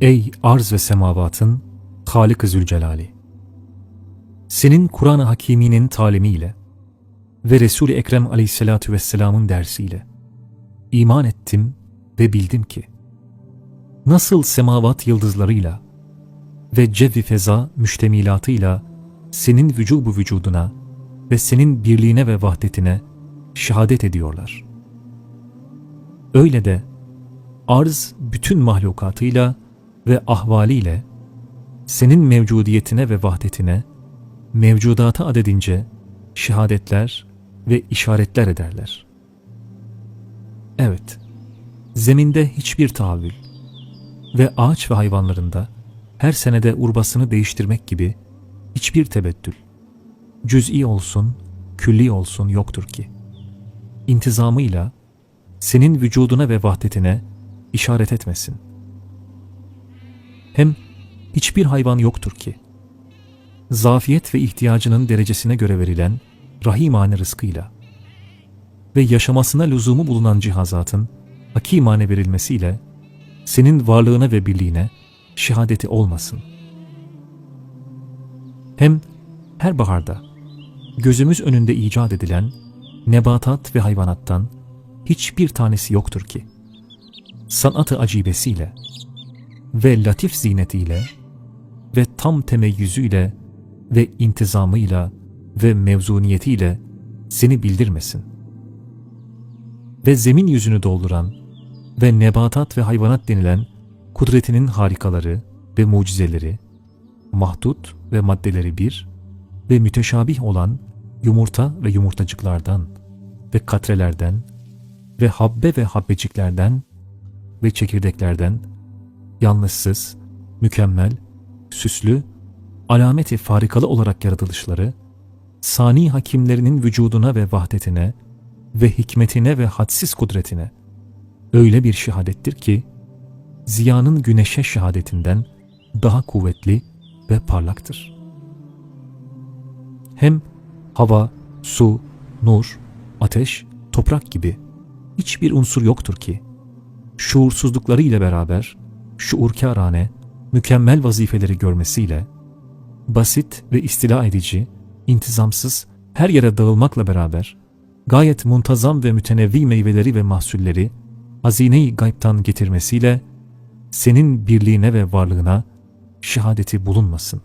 Ey arz ve semavatın Halik-i Zülcelali! Senin Kur'an-ı Hakimi'nin talimiyle ve Resul-i Ekrem aleyhissalatu vesselamın dersiyle iman ettim ve bildim ki nasıl semavat yıldızlarıyla ve cevvi feza müştemilatıyla senin vücubu vücuduna ve senin birliğine ve vahdetine şehadet ediyorlar. Öyle de arz bütün mahlukatıyla ve ahvaliyle senin mevcudiyetine ve vahdetine mevcudata adedince şehadetler ve işaretler ederler. Evet, zeminde hiçbir tahammül ve ağaç ve hayvanlarında her senede urbasını değiştirmek gibi hiçbir tebettül, cüz'i olsun, külli olsun yoktur ki. İntizamıyla senin vücuduna ve vahdetine işaret etmesin. Hem hiçbir hayvan yoktur ki, zafiyet ve ihtiyacının derecesine göre verilen rahimane rızkıyla ve yaşamasına lüzumu bulunan cihazatın hakimane verilmesiyle senin varlığına ve birliğine şehadeti olmasın. Hem her baharda gözümüz önünde icat edilen nebatat ve hayvanattan hiçbir tanesi yoktur ki sanatı acibesiyle ve latif zinetiyle ve tam temeyyüzüyle ve intizamıyla ve mevzuniyetiyle seni bildirmesin. Ve zemin yüzünü dolduran ve nebatat ve hayvanat denilen kudretinin harikaları ve mucizeleri, mahdut ve maddeleri bir ve müteşabih olan yumurta ve yumurtacıklardan ve katrelerden ve habbe ve habbeciklerden ve çekirdeklerden yanlışsız, mükemmel, süslü, alameti farikalı olarak yaratılışları, sani hakimlerinin vücuduna ve vahdetine ve hikmetine ve hadsiz kudretine öyle bir şehadettir ki, ziyanın güneşe şehadetinden daha kuvvetli ve parlaktır. Hem hava, su, nur, ateş, toprak gibi hiçbir unsur yoktur ki, şuursuzlukları ile beraber şuurkârane, mükemmel vazifeleri görmesiyle, basit ve istila edici, intizamsız, her yere dağılmakla beraber, gayet muntazam ve mütenevvi meyveleri ve mahsulleri, hazine-i gaybtan getirmesiyle, senin birliğine ve varlığına şehadeti bulunmasın.